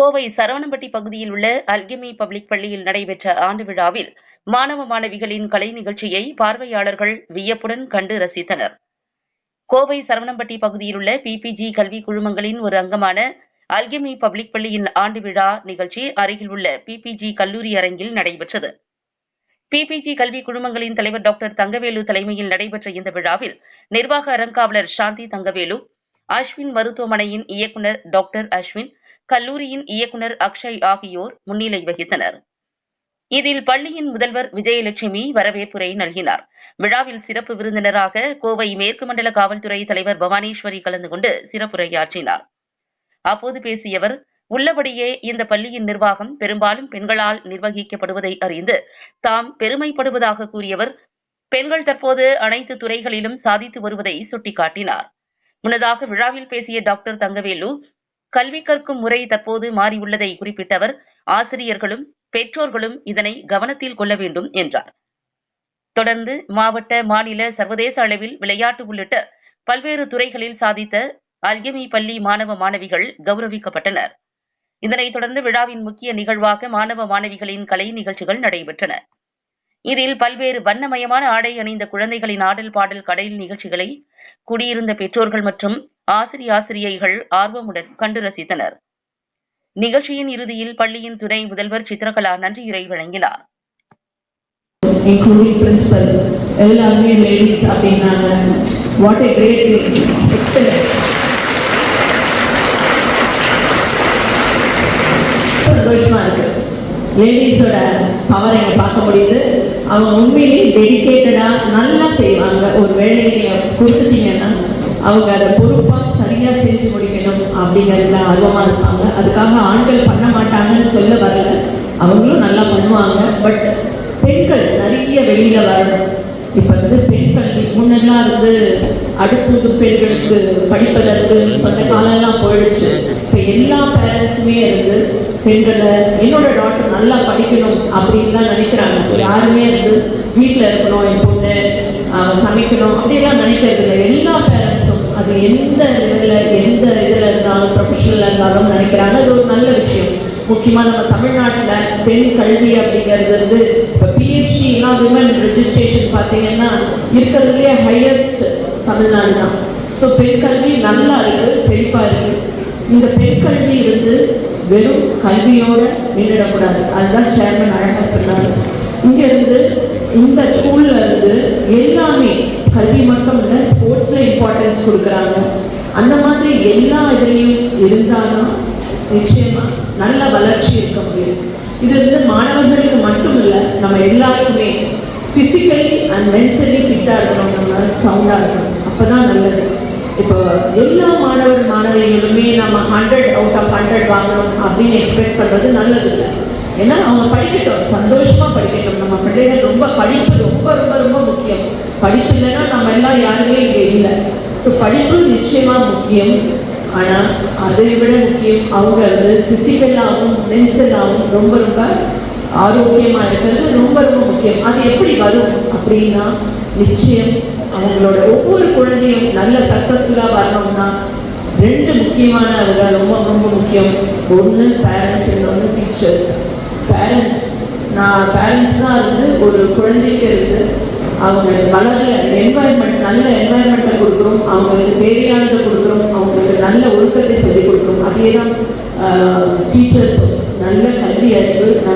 கோவை சரவணம்பட்டி பகுதியில் உள்ள alchemy public பள்ளியில் நடைபெற்ற ஆண்டு விழாவில் மாணவ மாணவிகளின் கலை நிகழ்ச்சியை பார்வையாளர்கள் வியப்புடன் கண்டு ரசித்தனர். கோவை சரவணம்பட்டி பகுதியில் உள்ள பிபிஜி கல்வி குழுமங்களின் ஒரு அங்கமான அல்கெமி பப்ளிக் பள்ளியின் ஆண்டு விழா நிகழ்ச்சி அருகில் உள்ள பிபிஜி கல்லூரி அரங்கில் நடைபெற்றது. பிபிஜி கல்வி குழுமங்களின் தலைவர் டாக்டர் தங்கவேலு தலைமையில் நடைபெற்ற இந்த விழாவில் நிர்வாக அறங்காவலர் சாந்தி தங்கவேலு அஸ்வின் மருத்துவமனையின் இயக்குநர் டாக்டர் அஸ்வின் கல்லூரியின் இயக்குநர் அக்ஷய் ஆகியோர் முன்னிலை வகித்தனர். இதில் பள்ளியின் முதல்வர் விஜயலட்சுமி வரவேற்புரை நல்கினார். விழாவில் சிறப்பு விருந்தினராக கோவை மேற்கு மண்டல காவல்துறை தலைவர் பவானீஸ்வரி கலந்து கொண்டு சிறப்புரையாற்றினார். அப்போது பேசிய அவர் உள்ளபடியே இந்த பள்ளியின் நிர்வாகம் பெரும்பாலும் பெண்களால் நிர்வகிக்கப்படுவதை அறிந்து தாம் பெருமைப்படுவதாக கூறியவர் பெண்கள் தற்போது அனைத்து துறைகளிலும் சாதித்து வருவதை சுட்டிக்காட்டினார். முன்னதாக விழாவில் பேசிய டாக்டர் தங்கவேலு கல்வி கற்கும் முறை தற்போது மாறியுள்ளதை குறிப்பிட்ட அவர் ஆசிரியர்களும் பெற்றோர்களும் இதனை கவனத்தில் கொள்ள வேண்டும் என்றார். தொடர்ந்து மாவட்ட மாநில சர்வதேச அளவில் விளையாட்டு உள்ளிட்ட பல்வேறு துறைகளில் சாதித்த அல்யமி பள்ளி மாணவ மாணவிகள் கௌரவிக்கப்பட்டனர். இதனைத் தொடர்ந்து விழாவின் முக்கிய நிகழ்வாக மாணவ மாணவிகளின் கலை நிகழ்ச்சிகள் நடைபெற்றன. இதில் பல்வேறு வண்ணமயமான ஆடை அணிந்த குழந்தைகளின் ஆடல் பாடல் கடையில் நிகழ்ச்சிகளை குடியிருந்த பெற்றோர்கள் மற்றும் ஆசிரிய ஆசிரியைகள் ஆர்வமுடன் கண்டு ரசித்தனர். நிகழ்ச்சியின் இறுதியில் பள்ளியின் துணை முதல்வர் சித்திரகலா நன்றியுரை வழங்கினார். எல்லாருமே லேடிஸ் அப்படின்னாங்க. வாட் கிரேட் சந்தோஷமா இருக்கு லேடிஸோட பவர் பார்க்க முடியுது. அவங்க உண்மையிலேயே டெடிக்கேட்டடா நல்லா செய்வாங்க. ஒரு வேலையை கொடுத்துட்டீங்கன்னா அவங்க அதை பொறுப்பாக சரியாக செஞ்சு முடிக்கணும் அப்படிங்கிறதுல ஆர்வமாக இருப்பாங்க. அதுக்காக ஆண்கள் பண்ண மாட்டாங்கன்னு சொல்ல வரல. அவங்களும் நல்லா பண்ணுவாங்க. பட் பெண்கள் நிறைய வெளியில் வரணும். இப்போ வந்து பெண் கல்வி முன்னெல்லாம் வந்து அடுப்புது பெண்களுக்கு படிப்பதற்கு சொன்ன காலம்லாம் போயிடுச்சு. இப்போ எல்லா பேரண்ட்ஸுமே வந்து பெண்களை என்னோட டாக்டர் நல்லா படிக்கணும் அப்படின்னு தான் நினைக்கிறாங்க. யாருமே வந்து வீட்டில் இருக்கணும் என் பொண்ணு சமைக்கணும் அப்படியெல்லாம் நினைக்கிறது அது எந்த இதில் எந்த இதில் இருந்தாலும் ப்ரொஃபஷனில் இருந்தாலும் நினைக்கிறாங்க. அது ஒரு நல்ல விஷயம். முக்கியமாக நம்ம தமிழ்நாட்டில் பெண் கல்வி அப்படிங்கிறது வந்து இப்போ பிஹெச்டிலாம் விமன் ரெஜிஸ்ட்ரேஷன் பார்த்தீங்கன்னா இருக்கிறதுலேயே ஹையஸ்ட் தமிழ்நாடு தான். ஸோ பெண் கல்வி நல்லா இருக்குது செழிப்பாக இருக்குது இந்த பெண் கல்வி இருந்து வெறும் கல்வியோடு நின்றுடக்கூடாது அதுதான் சேர்மன் அழகாக சொன்னார். இங்கேருந்து இந்த ஸ்கூல்ல இருந்து எல்லாமே கல்வி மட்டும் இல்லை ஸ்போர்ட்ஸில் இம்பார்ட்டன்ஸ் கொடுக்குறாங்க. அந்த மாதிரி எல்லா இதுலேயும் இருந்தாலும் நிச்சயமா நல்ல வளர்ச்சி இருக்க முடியும். இது வந்து மாணவர்களுக்கு மட்டும் இல்லை நம்ம எல்லாருக்குமே ஃபிசிக்கலி அண்ட் மென்டலி ஃபிட்டாக இருக்கணும் நம்ம சவுண்டாக இருக்கணும். அப்போ தான் நல்லது. இப்போ எல்லா மாணவர் மாணவிகளுமே நம்ம ஹண்ட்ரட் அவுட் ஆஃப் ஹண்ட்ரட் வாங்கணும் அப்படின்னு எக்ஸ்பெக்ட் பண்ணுறது நல்லது இல்லை. ஏன்னா அவங்க படிக்கட்டும் சந்தோஷமாக படிக்கட்டும். நம்ம பிள்ளைகள் ரொம்ப படிப்பு ரொம்ப ரொம்ப ரொம்ப முக்கியம். படிப்பு இல்லைன்னா நம்ம எல்லாம் யாருமே இங்கே இல்லை. ஸோ படிப்பு நிச்சயமாக முக்கியம். ஆனால் அதை விட முக்கியம் அவங்க வந்து ஃபிசிக்கலாகவும் மென்டலாகவும் ரொம்ப ரொம்ப ஆரோக்கியமாக இருக்கிறது. ரொம்ப ரொம்ப முக்கியம். அது எப்படி வரும் அப்படின்னா நிச்சயம் அவங்களோட ஒவ்வொரு குழந்தையும் நல்ல சக்ஸஸ்ஃபுல்லாக வரணும்னா ரெண்டு முக்கியமான ரொம்ப ரொம்ப முக்கியம். ஒன்று பேரண்ட்ஸ் இன்னொன்று டீச்சர்ஸ் பேரண்ட்ஸ் நான் பேரண்ட்ஸ் தான் வந்து ஒரு குழந்தைக்கு இருந்து அவங்களுக்கு வளர என்வாயன்மெண்ட் நல்ல என்வாயன்மெண்ட்டை கொடுக்குறோம். அவங்களுக்கு தேவையானதை கொடுக்குறோம். அவங்களுக்கு நல்ல ஒழுக்கத்தை சொல்லிக் கொடுக்குறோம். அதே தான் டீச்சர்ஸ் நல்ல கல்வி அறிவு நல்ல